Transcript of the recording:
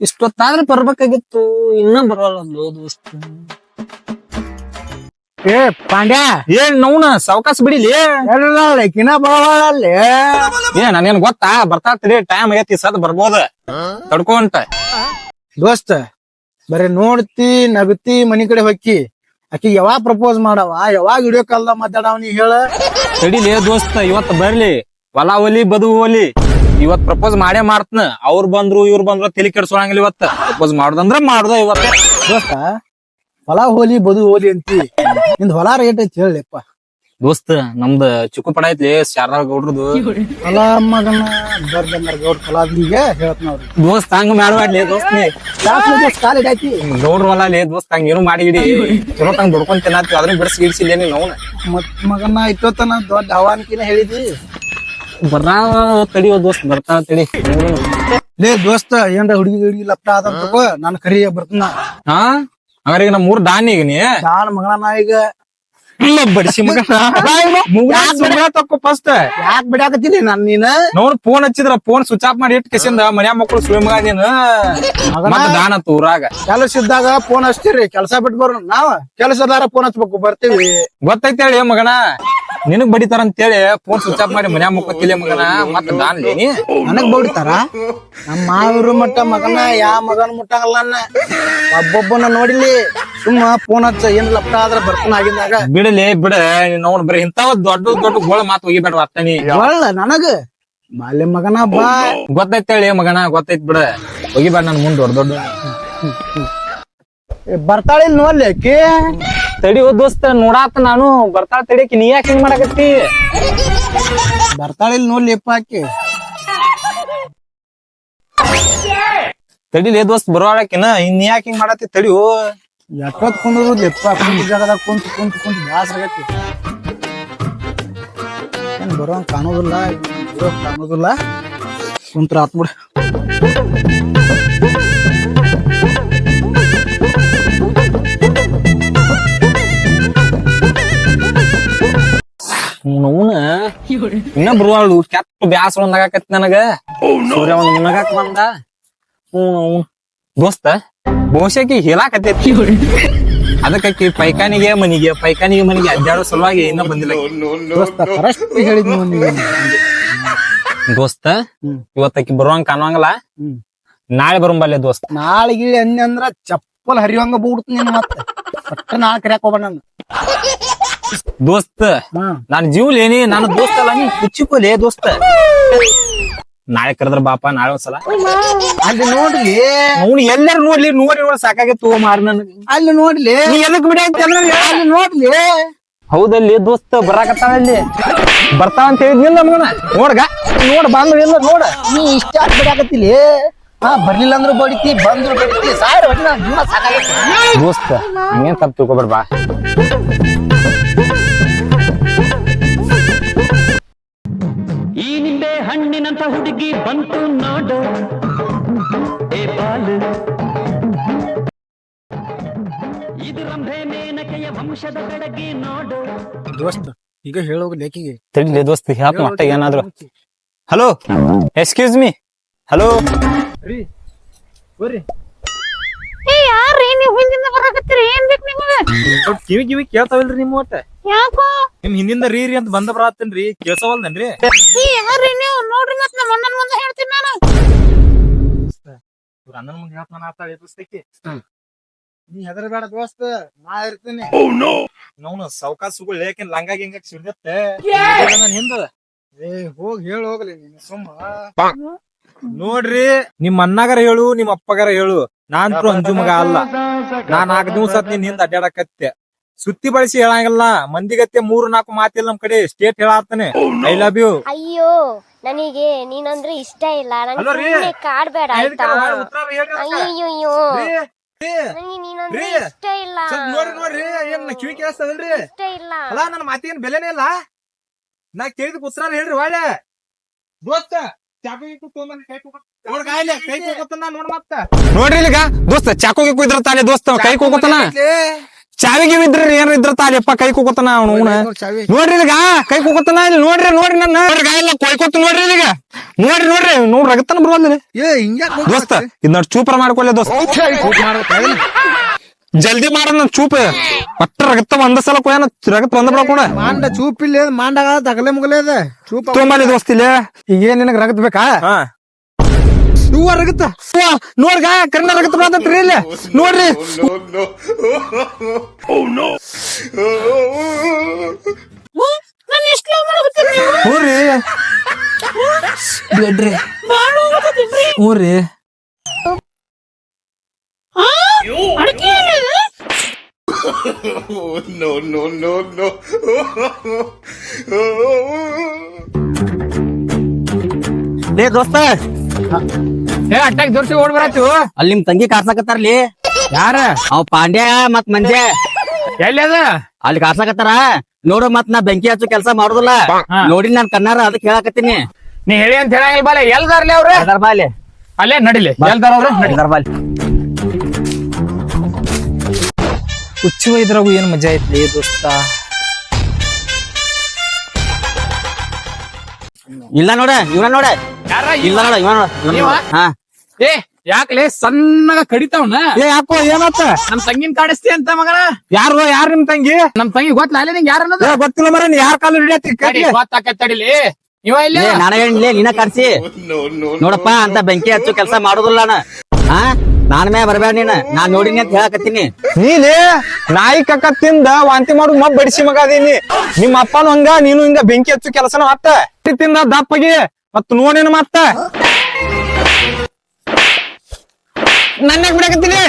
ಇಷ್ಟೊತ್ತಾದ್ರೆ ಬರ್ಬೇಕಾಗಿತ್ತು ಇನ್ನ ಬರಲ್ಲ ದೋಸ್ತ ಏ ಪಾಂಡ್ಯ! ಏನ್ ನೌನ ಸಾವಕಾಶ ಬಿಡಿಲಿ? ಕಿನ ಬರವಲ್ಲಿ ಏ ನನಗೇನ್ ಗೊತ್ತಾ? ಬರ್ತಾ ಟೈಮ್ ಐತಿ ಸದ್ ಬರ್ಬೋದ. ತಡ್ಕೊಂತ. ದೋಸ್ತ ಬರೀ ನೋಡ್ತಿ ನಗತಿ ಮನಿ ಕಡೆ ಹೊಕ್ಕಿ. ಆಕಿ ಯಾವಾಗ ಪ್ರಪೋಸ್ ಮಾಡವ? ಯಾವಾಗ ವಿಡಿಯೋ ಕಾಲ್ದಾಗ ಮಾತಾಡವ ನೀ ಹೇಳ? ತಡಿಲಿ ದೋಸ್ತ ಇವತ್ ಬರ್ಲಿ. ಹೊಲ ಒಲಿ ಬದು ಒಲಿ. ಇವತ್ ಪ್ರಪೋಸ್ ಮಾಡೇ ಮಾಡ್ತನ. ಅವ್ರು ಬಂದ್ರು ಇವ್ರು ಬಂದ್ರು ತಲಿ ಕೆಡ್ಸೋಳಂಗಿಲ್ಲ ಇವತ್ತ. ಪ್ರಪೋಸ್ ಮಾಡುದಂದ್ರ ಮಾಡ್ದ ಇವತ್ತ. ದೋಸ್ತ ಹೊಲ ಹೋಲಿ ಬದು ಹೋಲಿ ಅಂತಿ. ನಿಂದ್ ಹೊಲ ರೇಟ್ ಐತಿ ಹೇಳಪ್ಪ ದೋಸ್ತ ನಮ್ದ ಚಿಕ್ಕು ಪಡ ಐತ್ಲಿ ಶಾರದಾ ಗೌಡ್ರದು. ಹೊಲ ಮಗನ ಬರ್ದಂದ್ರ ಗೌಡ್ ಹೇಳ್ತ ದೋಸ್ತ ಹಂಗ ಮಾಡ್ಬಾಡ್ಲಿ ದೋಸ್ತ ಇಡೈತಿ ಗೌಡ್ರ ಹೊಲ ಲೇ ದೋಸ್ತ ಹಂಗ ಏನು ಮಾಡಿ ಇಡಿ. ಚಲೋ ತಂಗ್ ದುಡ್ಕೊಂಡ್ ತಿನ್ನತ್ತಿ ಅದ್ರ ಬಿಡಿಸಿ ಇಡ್ಸಿಲ್ಲ ನೀನ್ ಮತ್ ಮಗನ ಇತ್ತೋತನ ದೊಡ್ಡ ಹವಾನ್ಕಿನ ಹೇಳಿದಿ. ಬರ್ರಾ ತಡಿಯೋ ದೋಸ್ತ್ ಬರ್ತಾ ತಡಿ. ಲೇ ದೋಸ್ತ ಏನ್ರ ಹುಡುಗಿ ಹುಡುಗಿ ಲಪ್ಟ ಆದಂತ ನಾನು ಕರಿ ಬರ್ತನ ಹಾ? ಹಂಗಾರ ಈಗ ನಮ್ ಮೂರ್ ದಾನಿ ಈಗ ನೀ? ನಾನ್ ಮಗಳ ನಾ ಈಗ. ಬಡಿಸಿ ಮಗ ತಕ್ಕೋ ಫಸ್ಟ್ ಯಾಕ್ ಬಿಡಾಕತ್ತೀನಿ ನಾನ್ ನೀನ್? ನೋಡ್ ಫೋನ್ ಹಚ್ಚಿದ್ರ ಫೋನ್ ಸ್ವಿಚ್ ಆಫ್ ಮಾಡಿ ಇಟ್ಟು ಕೆಸಿಂದ ಮನ್ಯಾ ಮಕ್ಕಳು ಸುಳಿ ಮಗ ನೀನು. ಮತ್ತ ದಾನ ಊರಾಗ. ಕೆಲಸ ಇದ್ದಾಗ ಫೋನ್ ಹಚ್ತೀರಿ ಕೆಲಸ ಬಿಟ್ಟು ಬರೋಣ ನಾವ್ ಕೆಲಸದಾರ ಫೋನ್ ಹಚ್ಬೇಕು ಬರ್ತೀವಿ. ಗೊತ್ತೈತಿ ಹೇಳಿ ಮಗನ. ನಿನಗ್ ಬಡಿತಾರ ಅಂತೇಳಿ ಫೋನ್ ಸ್ವಿಚ್ ಆಫ್ ಮಾಡಿ ಮನ್ಯಾಗ ಮಕ್ಕಳಿಲ್ಲ ಮಗನ. ಮತ್ತ ದಾನ್ಲಿ ನನಗ್ ಬಡಿತಾರ? ನಮ್ಮ ಮಾವರು ಮಟ್ಟ ಮಗನ ಯಾ ಮಗನ ಮುಟ್ಟಂಗಲ್ಲ ಒಬ್ಬೊಬ್ಬನ ನೋಡಿಲಿ ಸುಮ್ಮ ಫೋನ್ ಹಚ್ಚ. ಏನ್ ಲಪ್ಟ ಆದ್ರ ಬರ್ತನ ಆಗಿದ್ದಾಗ ಬಿಡಲಿ ಬಿಡ. ನೋಡ್ ಬರೀ ಇಂತಾವ ದೊಡ್ಡ ದೊಡ್ಡ ಗೋಳ ಮಾತು ಒಗಿಬೇಡ ಅತ್ತನಿ ಒಳ್ಳ ನನಗ. ಮಾಲೆ ಮಗನ ಬಾ. ಗೊತ್ತೈತ್ ಹೇಳಿ ಮಗನ ಗೊತ್ತೈತ್ ಬಿಡ. ಹೋಗಿಬೇಡ ನನ್ ಮುಂದ್ ದೊಡ್ಡ ದೊಡ್ಡ. ಏ, ಬರ್ತಾಳೆ ಇಲ್ಲಿ ನೋಡ್ಲಿ ಆಕಿ ತಡಿ ದೋಸ್ತ ನೋಡಾತ ನಾನು ಬರ್ತಾಳ ತಡಿಯಕಿ ನೀ ಯಾಕೆ ಹಿಂಗ್ ಮಾಡಕತ್ತಿ? ಬರ್ತಾಳೆ ಇಲ್ಲಿ ನೋಡ್ಲಿ ಅಪ್ಪ ಆಕಿ. ತಡಿಲೇ ದೋಸ್ತ್ ಬರೋಳಕಿನ ಇನ್ ಯಾಕೆ ಹಿಂಗ್ ಮಾಡತ್ತಿ ತಡಿ ಓ. ಎಷ್ಟೊತ್ ಕುಂದ್ರು ಎಪ್ಪ ಕುಂತ ಜಾಗದಾಗ ಕುಂತ ಕುಂತ ಕುಂತ ಬ್ಯಾಸರ ಆಗೈತಿ. ಏನ್ ಬರೋ ಕಾಣೋದಿಲ್ಲ ಕಾಣೋದಿಲ್ಲ. ಕುಂತ್ರ ಆತ್ಬಿಡ ಇನ್ನ ಬರುವಳು ಕೆಟ್ಟ ಬ್ಯಾಸರ ಒಂದಾಗಕತ್ತಿ ನನಗ. ಸೂರ್ಯ ಒಂದ್ ಮುನಗಾಕ ಬಂದ? ದೋಸ್ತ ಬಹುಶಃ ಹೇಳಾಕತ್ತೈತಿ. ಅದಕ್ಕೆ ಪೈಖಾನಿಗೆ ಮನಿಗೆ ಪೈಖಾನಿಗೆ ಮನಿಗೆ ಅಡ್ಡಾಡೋ ಸಲುವಾಗಿ ಇನ್ನ ಬಂದಿಲ್ಲ. ದೋಸ್ತ ಕರೆಕ್ಟ್ ದೋಸ್ತ ಇವತ್ತಕ್ಕೆ ಬರುವಂಗ ಕಾಣುವಂಗಲ್ಲ. ನಾಳೆ ಬರಂಬಲ್ಲೆ ದೋಸ್ತ. ನಾಳೆಗೆ ಅನ್ನಿ ಅಂದ್ರ ಚಪ್ಪಲ್ ಹರಿಯುವಂಗ ಬೂಡ್ತೀನಿ ಮತ್ತೆ. ನಾಳೆ ಕರ್ಯಾಕ್ ಹೋಗ್ಬೇಡ ನಾನು ದೋಸ್ತ ನಾನ್ ಜೀವಲೇನಿ ನಾನು ದೋಸ್ತ ಅಲ್ಲ ನೀನ್ ಕುಚ್ಚಿಕೋಲೆ ದೋಸ್ತ? ನಾಳೆ ಕರೆದ್ರ ಬಾಪ ನಾಳೆ ಒಂದ್ಸಲ. ಅಲ್ಲಿ ನೋಡ್ಲಿ. ಅವ್ನು ಎಲ್ಲಾರು ನೋಡ್ಲಿ ನೋಡಿ ನೋಡಿ ಸಾಕಾಗಿತ್ತು ಮಾರ್ ನನಗೆ. ಅಲ್ಲಿ ನೋಡ್ಲಿ. ನೀ ಎದಕ್ ಬಿಡ ಅಲ್ಲಿ ನೋಡ್ಲಿ. ಹೌದಲ್ಲಿ ದೋಸ್ತ ಬರಾಕತ್ತಾನಲ್ಲಿ ಬರ್ತಾವ ಅಂತ ಹೇಳಿದ್ನಿಲ್ಲ ಮಗನ ನೋಡ್ಗ ನೋಡ್ ಬಂದ್ರು ಇಲ್ಲ ನೋಡ. ನೀ ಇಷ್ಟ ಬಿಡಾಕತ್ತಿಲಿ? ಹಾ ಬರ್ಲಿಲ್ಲ ಅಂದ್ರು ಬಡಿತಿ ಬಂದ್ರು ಬಡಿತಿ. ಸಾಯ್ರ ದೋಸ್ತ ಹಂಗೇನ್ ತಪ್ಪು ತಿಳ್ಕೊಬೇಡ ಹಣ್ಣಿನಂತ ಹುಡುಗಿ ಬಂತು ನೋಡು? ಏ ಬಾಲು. ಇದು ರಂಭೆ ಮೇನಕೆಯ ವಂಶದ ಬೆಳಗ್ಗೆ ನೋಡು. ದೋಸ್ತ ಈಗ ಹೇಳೋಗ ಲೇಖಿಗೆ. ತಡಿಲಿ ದೋಸ್ತ ಮಟ್ಟ ಏನಾದ್ರು? Hello excuse me. ಹಲೋ. ಬರ್ರಿ ಏ ಯಾರ್ರಿ ನೀವು ಹಿಂದಿಂದ ಬರಾಕತ್ತೀರಿ ಏನ್ ಬೇಕು ನಿಮಗೆ? ಕಿವಿ ಕಿವಿ ಕೇಳ್ತಾವಿಲ್ರಿ ನಿಮ್ಮ ಒಟ್ಟ. ಯಾಕೋ? ನಿಮ್ ಹಿಂದಿಂದ ರೀ ರೀ ಅಂತ ಬಂದ ಬರತ್ತೇನ್ರಿ ಕೇಳ್ಸವಲ್ದನ್ರಿ? ಯಾರ್ರಿ ನೀವು? ನೋಡ್ರಿ ಮತ್ ನಮ್ಮ ಅಣ್ಣನ ಮುಂದೆ ಹೇಳ್ತೀನಿ ನಾನು. ಅಣ್ಣನ ಮುಂದೆ ಹೇಳ್ತಾನ ಆತ ಎದುರಿಸ್ತೈತಿ ನೀ ಹೆದರ ಬೇಡ ದೋಸ್ತ ನಾ ಇರ್ತೀನಿ. ನೋನು ಸೌಕಾಸುಗಳು ಸುಗಳು ಲೇಕಿನ್ ಲಂಗ ಗಿಂಗ ಸಿಡ್ದತ್ತೆ ನನ್ ಹಿಂದ. ಏ ಹೋಗಿ ಹೇಳ ಹೋಗ್ಲಿ ನೀನು ಸುಮ್ಮ. ನೋಡ್ರಿ ನಿಮ್ ಅಣ್ಣಗಾರ ಹೇಳು ನಿಮ್ ಅಪ್ಪಗಾರ ಹೇಳು. ನಾನ್ ಅಂಜು ಮಗ ಅಲ್ಲ. ನಾನ್ ನಾಲ್ಕು ದಿವ್ಸ ನಿನ್ ಹಿಂದ ಅಡ್ಡಾಡಕತ್ತೆ ಸುತ್ತಿ ಬಳಸಿ ಹೇಳಂಗಿಲ್ಲ. ಮಂದಿಗತ್ತೆ ಮೂರು ನಾಲ್ಕು ಮಾತಿಲ್ಲ ನಮ್ ಕಡೆ. ಸ್ಟೇಟ್ ಹೇಳಾತಾನೆ ಐ ಲವ್ ಯು ಅಯ್ಯೋ ನನಗೆ ನೀನಂದ್ರೆ ಇಷ್ಟ ಇಲ್ಲ. ಹಲೋ ರೀ. ನನಗೆ ಕಾಡ್ಬೇಡ ಆಯ್ತಾ? ಅಯ್ಯಯ್ಯೋ. ನನಗೆ ನೀನಂದ್ರೆ ರೀ. ಇಷ್ಟ ಇಲ್ಲ. ನೋಡ್ರಿ ನೋಡ್ರಿ ಏನ್ ಕಿವಿ ಕೇಳಿಸ್ತದಲ್ರಿ? ಇಷ್ಟ ಇಲ್ಲ. ಅಲ್ಲ ನನ್ನ ಮಾತಿನ ಬೆಲೆನೇ ಇಲ್ಲ? ನಾ ಕೇಳಿದ ಉತ್ತರ ಹೇಳ್ರಿ ಒಳ್ಳೆ. ದೋಸ್ತ ಚಾಕು ಗೀಕು ತೊಗೊಂಬಂದ್ ಕೈ ಕೊಡು. ನೋಡ್ ಕಾಯಿಲೆ ಕೈ ಕೊಡ್ತಾನ ನೋಡ್ ಮತ್ತ. ನೋಡ್ರಿ ಈಗ ದೋಸ್ತ ಚಾಕು ಗೀಕು ಇದ್ರ ತಾನೆ ದೋಸ್ತ ಕೈ ಕೊಡ್ತಾನ ಚಾವಿಗೆ ಇದ್ರ ಏನಾರ ಇದ್ರ ತಾಲಿಯಪ್ಪ ಕೈ ಕುಕೋತಾನ ಅವನು ನೋಡ್ರಿ ಈಗ ಕೈ ಕುಕೋತಾನ ಇಲ್ಲಿ? ನೋಡ್ರಿ ನೋಡ್ರಿ ನನ್ನ. ನೋಡ್ರಿ ಇಲ್ಲ ಕೊಯ್ಕೋತ ನೋಡ್ರಿ ಈಗ. ನೋಡ್ರಿ ನೋಡ್ರಿ ನೋಡ್ರಿ ರಗತನ ಬರುವಲ್ಲ ದೋಸ್ತ ಇದ್ ನೋಡಿ ಚೂಪರ ಮಾಡ್ಕೊಳ್ಳಿ ದೋಸ್ತ. ಜಲ್ದಿ ಮಾಡ ನನ್ ಚೂಪ್. ಒಟ್ಟ ರಗತ್ತ ಒಂದ ಸಲ ಕೊಯ್ಯಾನ ರಗತ್ ಒಂದ ಬಿಡಕೋಣ ಮಾಂಡ ಚೂಪ್ ಇಲ್ಲ ಮಾಂಡಾಗ ತಗಲೆ ಮುಗಲೆ ಅದ ಚೂಪ್ ತುಂಬಾ ದೋಸ್ತಿಲ್ಲ ಈಗ ಏನ್ ನಿನಗ್ ರಗತ್ ಬೇಕಾ? ಇವ ರಗತ್ತ ನೋಡ್ಗ ಕರ್ನ ರಗತ್ ಬರತ್ರಿ ಇಲ್ಲಿ? ನೋಡ್ರಿ. ನೀವು? ಹ್ಞೂರಿ ಬಿಡ್ರಿ ಹ್ಞೂರಿ ಅಡಿಕೆ ಎಲೆ? ಲೇ ದೋಸ್ತ. ಏ ದುರ್ಸಿ ಜೋರ್ಸಿ ಓಡ್ ಬರತ್ತು? ಅಲ್ಲಿ ನಿಮ್ ತಂಗಿ ಕಾರ್ಸಕತ್ತಾರ್ಲಿ ಯಾರ? ಅವ್ ಪಾಂಡ್ಯ ಮತ್ ಮಂಜೆ ಎಲ್ಲಿ ಅದ? ಅಲ್ಲಿ ಕಾರ್ಸಕತ್ತಾರ ನೋಡು ಮತ್ ನಾ ಬೆಂಕಿ ಹಚ್ಚು ಕೆಲಸ ಮಾಡುದಿಲ್ಲ. ನೋಡಿ ನಾನ್ ಕನ್ನಾರ ಅದಕ್ಕೆ ಹೇಳಾಕತ್ತೀನಿ. ನೀ ಹೇಳಿ ಅಂತ ಹೇಳಂಗಿಲ್ಲ ಬಾಲೆ. ಎಲ್ದಾರ್ಲಿ ಅವ್ರ? ಅದರ ಬಾಲಿ. ಅಲ್ಲೇ ನಡಿಲಿ. ಎಲ್ದಾರ ಅವ್ರ? ದರ್ಬಾಲಿ ಬಾಲಿ. ಹುಚ್ಚು ಇದ್ರಾಗು ಏನ್ ಮಜಾ ಐತ್ಲಿ ದೋಸ್ತ? ಇಲ್ಲ ನೋಡ ಇವ್ರ ನೋಡ. ಇಲ್ಲ ನೋಡ ಇವ ನೋಡ ಇವ? ನೋಡ. ಹಾ. ಏ ಯಾಕಲೇ ಸಣ್ಣಗ ಕಡಿತಾವ್ನ? ಏ ಯಾಕೋ ಏನತ್ತ? ನಮ್ ತಂಗಿನ ಕಾಡಿಸ್ತಿ ಅಂತ ಮಗನ ಯಾರು ಯಾರ ನಿಮ್ ತಂಗಿ? ನಮ್ ತಂಗಿ ಗೊತ್ತಲ್ಲ ಅಲ್ಲೇ ನಿಂಗೆ ಯಾರು ಅನ್ನೋದು? ಏ, ಗೊತ್ತಿಲ್ಲ ಮರ ನೀ ಯಾರ ಕಾಲು ಹಿಡಿಯತ್ತಿ? ತಡಿ, ಗೊತ್ತಾಕತ್ ತಡಿಲಿ. ಇವ ಇಲ್ಲ? ಏ ನಾನ ಏನ್ಲೇ ನೀನ ಕರ್ಸಿ? ನೋಡಪ್ಪ ಅಂತ ಬೆಂಕಿ ಹಚ್ಚು ಕೆಲಸ ಮಾಡುದಿಲ್ಲ ನಾನು. ಹಾ ನಾನ್ ಮೇ ಬರ್ಬೇಡ ನೀನ್. ನಾನ್ ನೋಡಿನಿ ಅಂತ ಹೇಳಕತ್ತೀನಿ. ನೀನೇ ನಾಯಿ ಕಕ್ಕ ತಿಂದ ವಾಂತಿ ಮಾಡು ಮಬ್ ಬಡಿಸಿ ಮಗ ಅದೀನಿ. ನಿಮ್ಮ ಅಪ್ಪನು ಹಂಗ ನೀನು ಹಿಂಗ ಬೆಂಕಿ ಹಚ್ಚು ಕೆಲಸನ ಮತ್ತ ತಿಂದ ದಪ್ಪಗೆ ಮತ್ತ ನೋಡೇನು ಮತ್ತ ನನ್ನ ಬಿಡಕತ್ತೀನಿ